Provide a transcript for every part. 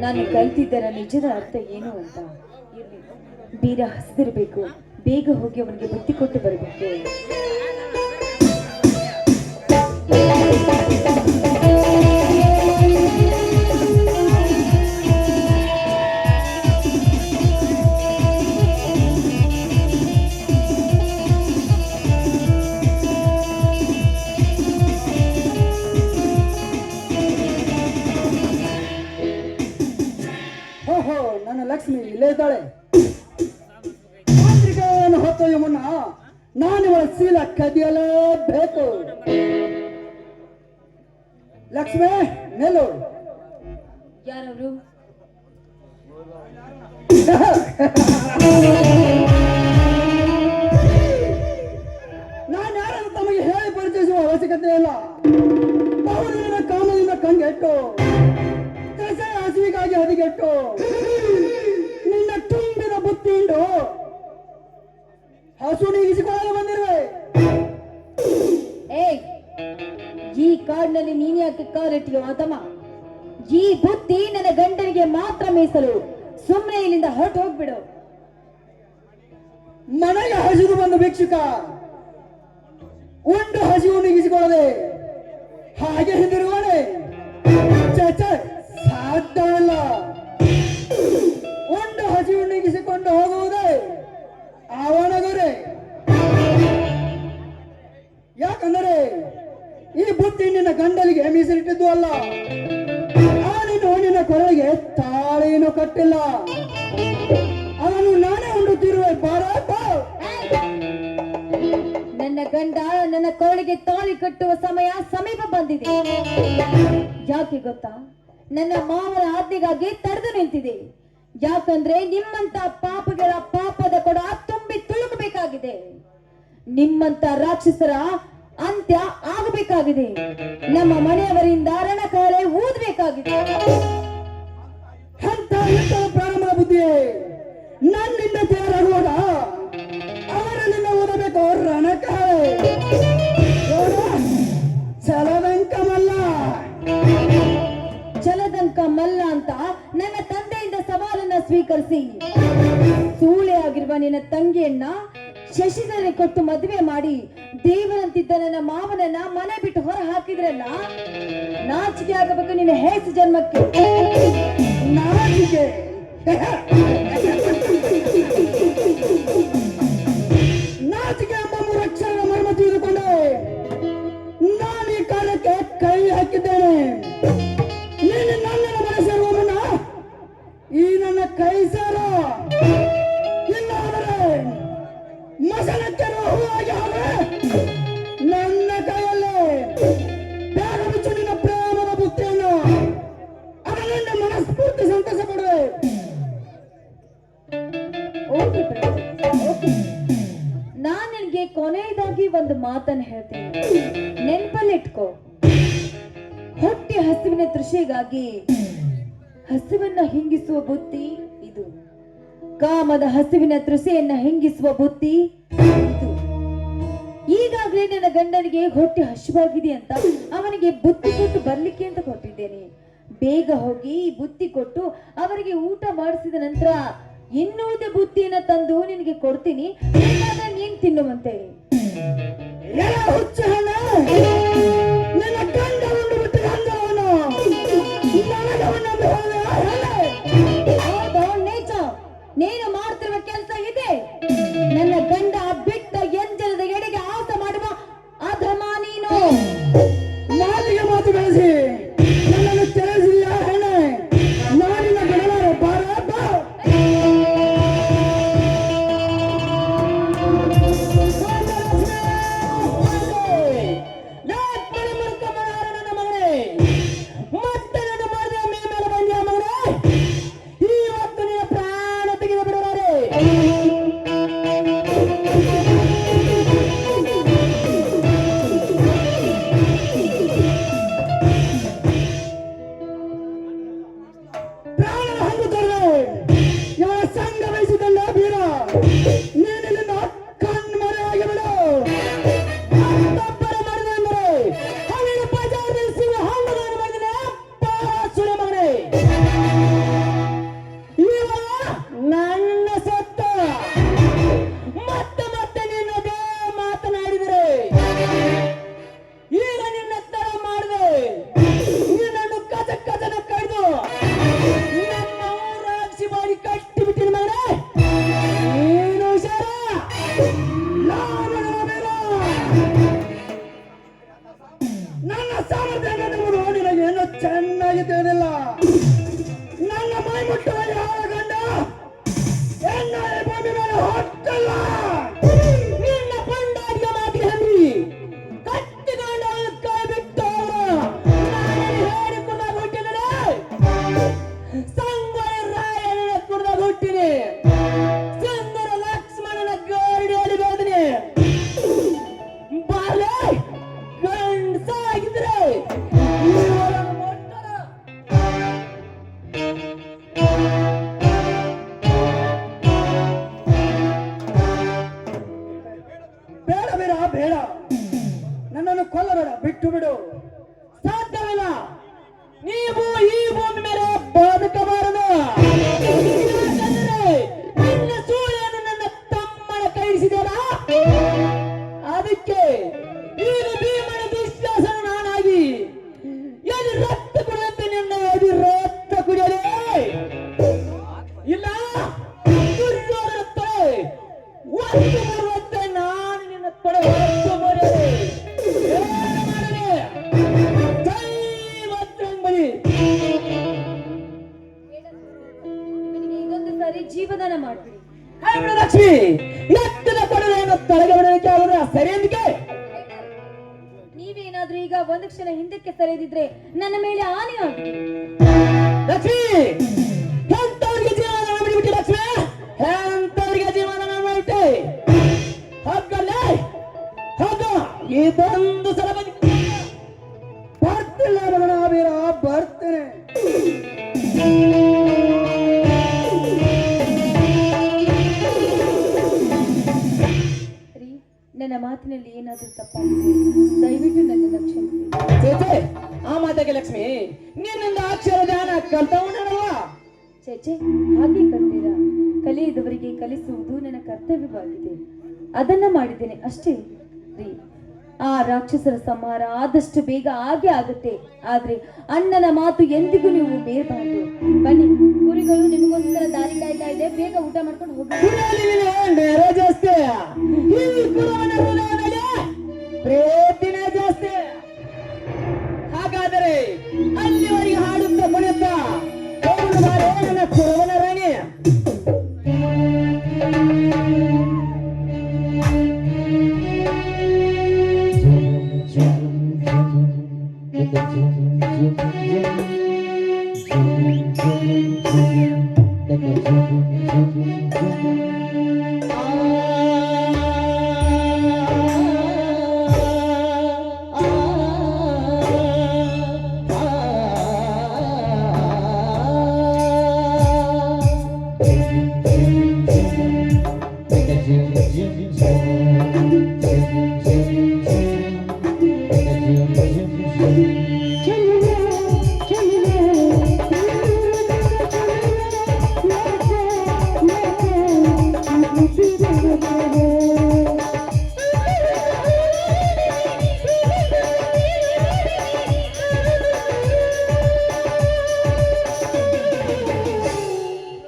ನಾನು ಕಲ್ತಿದ್ದರ ನಿಜದ ಅರ್ಥ ಏನು ಅಂತ. ಬೀರ ಹಸಿದಿರ್ಬೇಕು. ಬೇಗ ಹೋಗಿ ಅವನಿಗೆ ಬುತ್ತಿ ಕೊಟ್ಟು ಬರಬೇಕು. ಇದ್ದಾಳೆ. ಮಾಂತ್ರಿಕವನ್ನು ಹೊತ್ತೊಯ್ಯ ಮುನ್ನ ನಾನು ಇವಳ ಶೀಲ ಕದಿಯಲೇಬೇಕು. ಲಕ್ಷ್ಮಿ ನಿಲ್ಲು. ಯಾರವರು? ನಾನು ಯಾರನ್ನು ತಮಗೆ ಹೇಳಿ ಪರಿಚಯಿಸುವ ಅವಶ್ಯಕತೆ ಇಲ್ಲ. ಕಾಮದಿಂದ ಕಂಗೆಟ್ಟು ಕಸ ಹಸಿವಿಗಾಗಿ ಹದಿಗೆಟ್ಟು ಹಸು ನೀಗಿಸಿಕೊಳ್ಳಲು ಬಂದಿರುವೆ. ಏಯ್ ಈ ಕಾಡಿನಲ್ಲಿ ನೀನ್ ಯಾಕೆ ಕಾಲಿಟ್ಟಿಗೆ ಮಾತಮ್ಮ ಈ ಬುದ್ಧಿ ನನ್ನ ಗಂಡನಿಗೆ ಮಾತ್ರ ಮೀಸಲು ಸುಮ್ಮನೆ ಇಲ್ಲಿಂದ ಹೊರಟು ಹೋಗ್ಬಿಡು. ಮನೆಗೆ ಹಸಿದು ಬಂದು ಭಿಕ್ಷುಕ ಉಂಡು ಹಸಿವು ನೀಗಿಸಿಕೊಳ್ಳದೆ ಹಾಗೆ ಹಿಂದಿರುವನೆ ಛೆ, ಗಂಡ ನನ್ನ ಕೋಳಿಗೆ ತಾಳಿ ಕಟ್ಟುವ ಸಮಯ ಸಮೀಪ ಬಂದಿದೆ. ಯಾಕೆ ಗೊತ್ತಾ? ನನ್ನ ಮಾವನ ಆಜ್ಞೆಗಾಗಿ ತಡೆದು ನಿಂತಿದೆ. ಯಾಕಂದ್ರೆ ನಿಮ್ಮಂತ ಪಾಪಗಳ ಪಾಪದ ಕೊಡ ತುಂಬಿ ತುಳುಕಬೇಕಾಗಿದೆ. ನಿಮ್ಮಂತ ರಾಕ್ಷಸರ ಅಂತ್ಯ ಆಗಬೇಕಾಗಿದೆ. ನಮ್ಮ ಮನೆಯವರಿಂದ ರಣಕಾರೆ ಊದಬೇಕಾಗಿದೆ. ಸ್ವೀಕರಿಸಿ. ಸೂಳೆ ಆಗಿರುವ ನಿನ್ನ ತಂಗಿಯನ್ನ ಶಶಿಧರ ಕೊಟ್ಟು ಮದುವೆ ಮಾಡಿ. ದೇವರಂತಿದ್ದ ನನ್ನ ಮಾವನನ್ನ ಮನೆ ಬಿಟ್ಟು ಹೊರ ಹಾಕಿದ್ರಲ್ಲ ನಾಚಿಕೆ ಆಗಬೇಕು ನಿನ್ನ ಹೇಸು ಜನ್ಮಕ್ಕೆ. ನಾಚಿಕೆ. ನಾನ್ ನಿನ್ಗೆ ಕೊನೆಯದಾಗಿ ಒಂದು ಮಾತನ್ನ ಹೇಳ್ತೀನಿ. ನೆನ್ಪಲ್ಲಿಟ್ಕೋ. ಹೊಟ್ಟೆ ಹಸುವಿನ ತೃಷೆಗಾಗಿ ಹಸುವನ್ನ ಹಿಂಗಿಸುವ ಬುದ್ಧಿ ಇದು. ಕಾಮದ ಹಸುವಿನ ತೃಷೆಯನ್ನ ಹಿಂಗಿಸುವ ಬುದ್ಧಿ ಇದು. ಈಗಾಗಲೇ ನನ್ನ ಗಂಡನಿಗೆ ಹೊಟ್ಟೆ ಹಸಿವಾಗಿದೆ ಅಂತ ಅವನಿಗೆ ಬುದ್ಧಿ ಕೊಟ್ಟು ಬರ್ಲಿಕ್ಕೆ ಅಂತ ಕೊಟ್ಟಿದ್ದೇನೆ. ಬೇಗ ಹೋಗಿ ಬುತ್ತಿ ಕೊಟ್ಟು ಅವರಿಗೆ ಊಟ ಮಾಡಿಸಿದ ನಂತರ ಇನ್ನುಳಿದ ಬುದ್ಧಿಯನ್ನ ತಂದು ನಿನಗೆ ಕೊಡ್ತೀನಿ. ನೀನ್ ತಿನ್ನುವಂತೆ. ಹುಚ್ಚ ಸಾಮರ್ಥ್ಯ ಏನು ಚೆನ್ನಾಗಿ ತಿಳಿದಿಲ್ಲ. ಕೊಲ್ಲಬೇಡ ಬಿಟ್ಟು ಬಿಡು. ಸಾಧ್ಯವಿಲ್ಲ. ನೀವು ಈ ಆಗುದ್ರ ಸರಿ ನೀವೇನಾದ್ರೂ ಈಗ ಒಂದು ಕ್ಷಣ ಹಿಂದಕ್ಕೆ ಸರಿದಿದ್ರೆ ನನ್ನ ಮೇಲೆ ಆನೆ ಆಗಿದೆ ಲಕ್ಷ್ಮಿ ಎಂತವ್ರಿಗೆ ಜೀವನ ಮಾಡಿಬಿಟ್ಟು ಲಕ್ಷ್ಮಿ? ಎಂತವ್ರಿಗೆ ಜೀವನ ಬಿಟ್ಟೆ ಹಾಗಲ್ಲೇ ಹಾಗ ಇದೊಂದು ಸಲ ಬಂದು ಬರ್ತಿಲ್ಲ ಬರ್ತೇನೆ. ಮಾತಿನಲ್ಲಿ ಏನಾದರೂ ತಪ್ಪಾಗಿದೆ ದಯವಿಟ್ಟು ನನ್ನನ್ನು ಕ್ಷಮಿಸಿ ಚೇಚೆ ಆ ಮಾತಾಗೆ ಲಕ್ಷ್ಮಿ. ನಿನ್ನಿಂದ ಅಕ್ಷರ ಜ್ಞಾನ ಕಲ್ತವನಲ್ವಾ ಚೇಚೆ ಹಾಗೆ ಕಲ್ತೀರಾ? ಕಲಿಯದವರಿಗೆ ಕಲಿಸುವುದು ನನ್ನ ಕರ್ತವ್ಯವಾಗಿದೆ. ಅದನ್ನ ಮಾಡಿದ್ದೇನೆ ಅಷ್ಟೇ. ರೀ ಆ ರಾಕ್ಷಸರ ಸಂಹಾರ ಆದಷ್ಟು ಬೇಗ ಆಗೇ ಆಗುತ್ತೆ. ಆದ್ರೆ ಅಣ್ಣನ ಮಾತು ಎಂದಿಗೂ ನೀವು ಬೇರ್ಬಾರ್ದು ಬನ್ನಿ, ಕುರಿಗಳು ನಿಮಗೋಸ್ಕರ ದಾರಿ ಕಾಯ್ತಾ ಇದೆ. ಬೇಗ ಊಟ ಮಾಡ್ಕೊಂಡು ಹೋಗಿ. ಕುರಿಯಲ್ಲಿ ನಿನಗೆ ನೇರ ಜಾಸ್ತಿ. ಹಾಗಾದರೆ ಅಲ್ಲಿವರೆಗೆ ಹಾಡುತ್ತಾ ಕುಣಿಯುತ್ತಾ? ನನ್ನ ರಾಣಿ.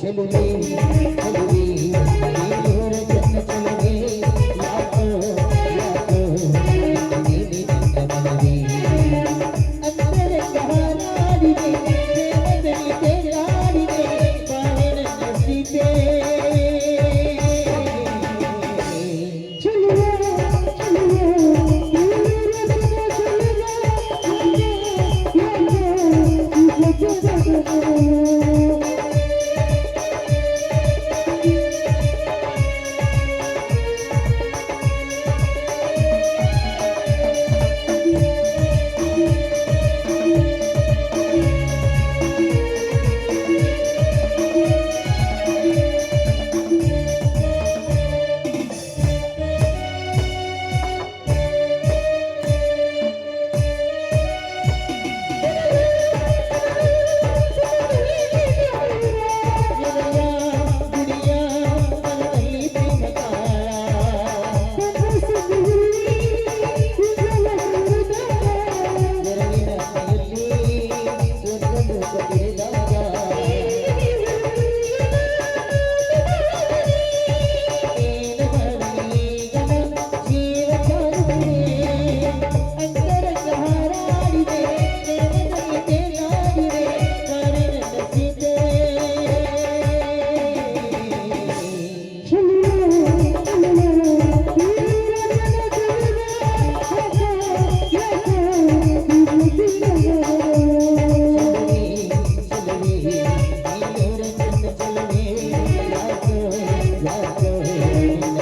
Gelo mim, ಯಾಕೋ ನಿನ್ನ